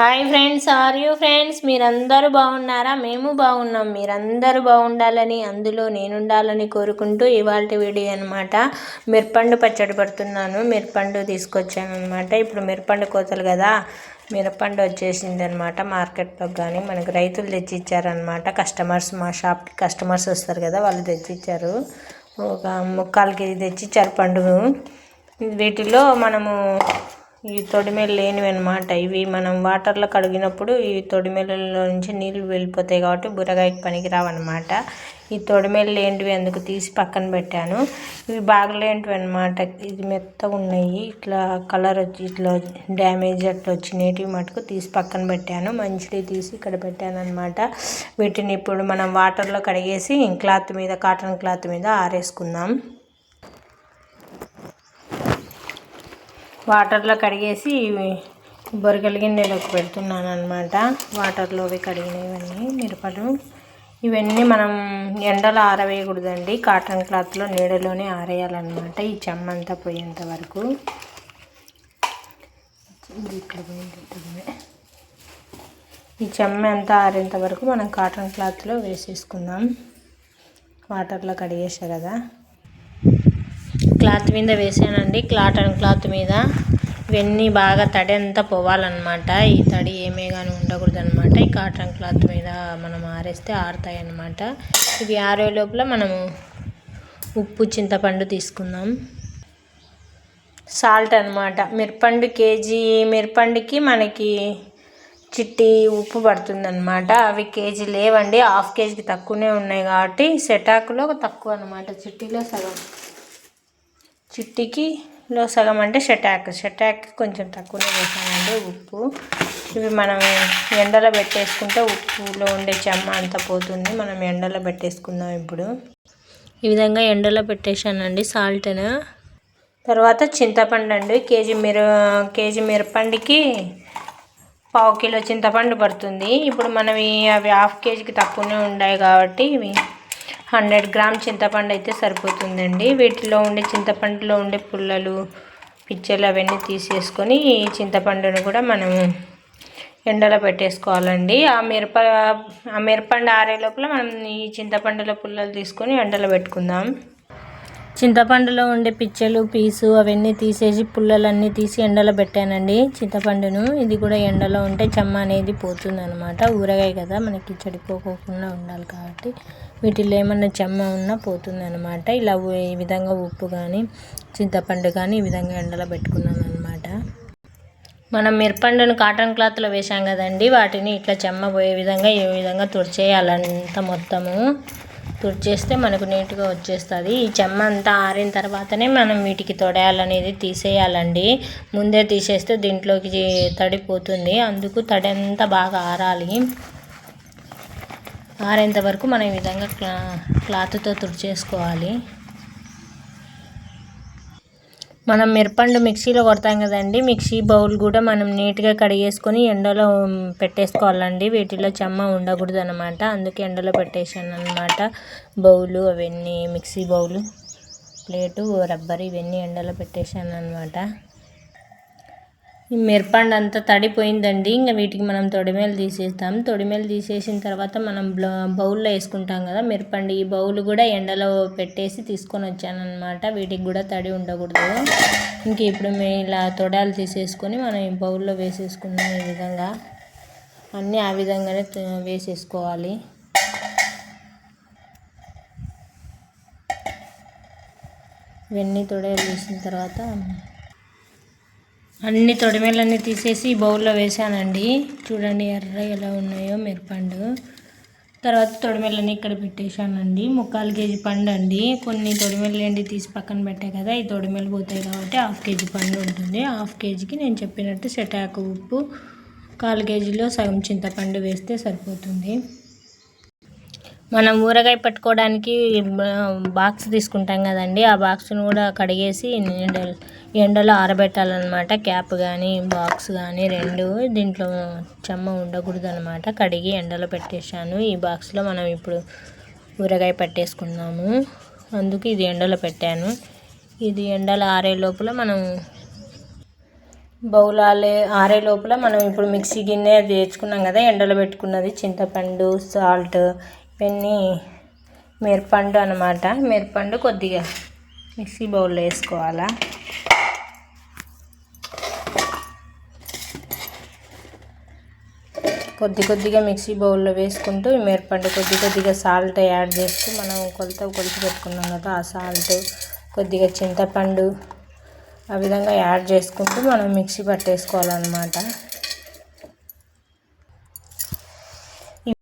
Hi friends are you friends మీరందరూ బాగున్నారా? మేము బాగున్నాం. మీరందరూ బాగుండాలని అందులో నేనుండాలని కోరుకుంటూ ఇవాళ వీడియో అనమాట మిరపండు పచ్చడి పడుతున్నాను. మిరపండు తీసుకొచ్చానమాట ఇప్పుడు మిరపండు కోతలు కదా మిరపండు వచ్చేసింది అనమాట మార్కెట్లో కానీ మనకు రైతులు తెచ్చిచ్చారనమాట కస్టమర్స్ మా షాప్కి కస్టమర్స్ వస్తారు కదా వాళ్ళు తెచ్చిచ్చారు. ఒక ముక్కాలు కేజీ తెచ్చిచ్చారు పండుగ వీటిలో మనము ఈ తొడిమెలు లేనివి అనమాట ఇవి మనం వాటర్లో కడిగినప్పుడు ఈ తొడిమెలలో నుంచి నీళ్ళు వెళ్ళిపోతాయి కాబట్టి బురగాయకి పనికిరావన్నమాట. ఈ తొడిమెలు లేనివి అందుకు తీసి పక్కన పెట్టాను. ఇవి బాగలేంటివి అనమాట ఇది మెత్తగా ఉన్నాయి. ఇట్లా కలర్ వచ్చి ఇట్లా డ్యామేజ్ అట్లా వచ్చినవి మటుకు తీసి పక్కన పెట్టాను. మంచిది తీసి ఇక్కడ పెట్టాను అనమాట వీటిని ఇప్పుడు మనం వాటర్లో కడిగేసి క్లాత్ మీద కాటన్ క్లాత్ మీద ఆరేసుకుందాం. వాటర్లో కడిగేసి బొరికల గిన్నెలోకి పెడుతున్నాను అనమాట వాటర్లో కడిగినవన్నీ మిరపలు. ఇవన్నీ మనం ఎండలో ఆరవేయకూడదండి. కాటన్ క్లాత్లో నీడలోనే ఆరేయాలన్నమాట ఈ చెమ్మంతా పోయేంత వరకు. ఈ చెమ్మ అంతా ఆరేంత వరకు మనం కాటన్ క్లాత్లో వేసేసుకుందాం. వాటర్లో కడిగేసా కదా. క్లాత్ మీద వేసానండి కాటన్ క్లాత్ మీద. ఇవన్నీ బాగా తడి అంతా పోవాలన్నమాట. ఈ తడి ఏమే కానీ ఉండకూడదు అనమాట ఈ కాటన్ క్లాత్ మీద మనం ఆరేస్తే ఆరుతాయి అన్నమాట ఇవి ఆరే లోపల మనము ఉప్పు చింతపండు తీసుకుందాం. సాల్ట్ అనమాట మిరపండు కేజీ మిరపండుకి మనకి చిట్టి ఉప్పు పడుతుందన్నమాట. అవి కేజీ లేవండి హాఫ్ కేజీకి తక్కువనే ఉన్నాయి కాబట్టి సెటాకులో తక్కువ అనమాట చిట్టీలో సగం. చిట్టికిలో సగం అంటే షటాక్. షటాక్ కొంచెం తక్కువనే వేసానండి ఉప్పు. ఇవి మనం ఎండలో పెట్టేసుకుంటే ఉప్పులో ఉండే చెమ్మ అంతా పోతుంది. మనం ఎండలో పెట్టేసుకుందాం ఇప్పుడు. ఈ విధంగా ఎండలో పెట్టేశానండి సాల్ట్ను తర్వాత చింతపండు అండి. కేజీ మిర కేజీ మిరపండికి పావు కిలో చింతపండు పడుతుంది. ఇప్పుడు మనం అవి హాఫ్ కేజీకి తక్కువనే ఉన్నాయి కాబట్టి ఇవి హండ్రెడ్ గ్రామ్ చింతపండు అయితే సరిపోతుందండి. వీటిలో ఉండే చింతపండులో ఉండే పుల్లలు పిచ్చలు అవన్నీ తీసేసుకొని ఈ చింతపండును కూడా మనం ఎండలో పెట్టేసుకోవాలండి. ఆ మిరప ఆ మిరపండు ఆరే లోపల మనం ఈ చింతపండులో పుల్లలు తీసుకొని ఎండలో పెట్టుకుందాం. చింతపండులో ఉండే పిచ్చలు పీసు అవన్నీ తీసేసి పుల్లలన్నీ తీసి ఎండలో పెట్టానండి చింతపండును. ఇది కూడా ఎండలో ఉంటే చెమ్మ అనేది పోతుంది అనమాట ఊరగాయ కదా మనకి చెడిపోకోకుండా ఉండాలి కాబట్టి వీటిలో ఏమన్నా చెమ్మ ఉన్నా పోతుంది అనమాట ఇలా ఈ విధంగా ఉప్పు కానీ చింతపండు కానీ ఈ విధంగా ఎండలో పెట్టుకున్నాను అనమాట మనం మిరపండును కాటన్ క్లాత్లో వేసాం కదండి వాటిని ఇట్లా చెమ్మ పోయే విధంగా ఏ విధంగా తుడిచేయాలంత మొత్తము. తుడిచేస్తే మనకు నీట్గా వచ్చేస్తుంది. ఈ చెమ్మ అంతా ఆరిన తర్వాతనే మనం వీటికి తొడయాలనేది తీసేయాలండి. ముందే తీసేస్తే దీంట్లోకి తడిపోతుంది. అందుకు తడి అంతా బాగా ఆరాలి. ఆరేంత వరకు మనం ఈ విధంగా క్లా క్లాత్తో తుడిచేసుకోవాలి. మనం మిరపండు మిక్సీలో కొడతాం కదండి మిక్సీ బౌల్ కూడా మనం నీట్గా కడిగేసుకొని ఎండలో పెట్టేసుకోవాలండి. వీటిలో చెమ్మ ఉండకూడదు అనమాట అందుకే ఎండలో పెట్టేసాను అనమాట బౌలు అవన్నీ మిక్సీ బౌలు ప్లేటు రబ్బర్ ఇవన్నీ ఎండలో పెట్టేశాను అనమాట ఈ మిరపండు అంతా తడిపోయిందండి. ఇంకా వీటికి మనం తొడిమేలు తీసేస్తాం. తొడిమేలు తీసేసిన తర్వాత మనం బౌల్లో వేసుకుంటాం కదా మిరపండు. ఈ బౌల్ కూడా ఎండలో పెట్టేసి తీసుకొని వచ్చాను అనమాట వీటికి కూడా తడి ఉండకూడదు. ఇంక ఇప్పుడు మేము ఇలా తొడాలు తీసేసుకొని మనం ఈ బౌల్లో వేసేసుకున్నాం ఈ విధంగా. అన్నీ ఆ విధంగానే వేసేసుకోవాలి. ఇవన్నీ తొడేలు వేసిన తర్వాత అన్ని తొడిమెలన్నీ తీసేసి బౌల్లో వేసానండి చూడండి ఎర్ర ఎలా ఉన్నాయో మిరపండు. తర్వాత తొడిమెలన్నీ ఇక్కడ పెట్టేశానండి. ముక్కాలు కేజీ పండు అండి. కొన్ని తొడిమెలు ఎండి తీసి పక్కన పెట్టే కదా ఈ తొడిమెలు పోతాయి కాబట్టి హాఫ్ కేజీ పండు ఉంటుంది. హాఫ్ కేజీకి నేను చెప్పినట్టు సెటాకు ఉప్పు కాలు కేజీలో సగం చింతపండు వేస్తే సరిపోతుంది. మనం ఊరగాయ పట్టుకోవడానికి బాక్స్ తీసుకుంటాం కదండి. ఆ బాక్స్ను కూడా కడిగేసి ఎండలో ఆరబెట్టాలన్నమాట. క్యాప్ కానీ బాక్స్ కానీ రెండు దీంట్లో చెమ్మ ఉండకూడదు అనమాట కడిగి ఎండలో పెట్టేశాను. ఈ బాక్స్లో మనం ఇప్పుడు ఊరగాయ పట్టేసుకున్నాము అందుకు ఇది ఎండలో పెట్టాను. ఇది ఎండలో ఆరే లోపల మనం బౌలాలే ఆరే లోపల మనం ఇప్పుడు మిక్సీ గిన్నె అది తెచ్చుకున్నాం కదా ఎండలో పెట్టుకున్నది చింతపండు సాల్ట్ ఇవన్నీ మిరపండు అనమాట మిరపండు కొద్దిగా మిక్సీ బౌల్లో వేసుకోవాలా. కొద్ది కొద్దిగా మిక్సీ బౌల్లో వేసుకుంటూ ఈ మిరపండు కొద్ది కొద్దిగా సాల్ట్ యాడ్ చేస్తూ మనం కొలత కొలిచి పెట్టుకున్నాం కదా ఆ సాల్ట్ కొద్దిగా చింతపండు ఆ విధంగా యాడ్ చేసుకుంటూ మనం మిక్సీ పట్టేసుకోవాలన్నమాట.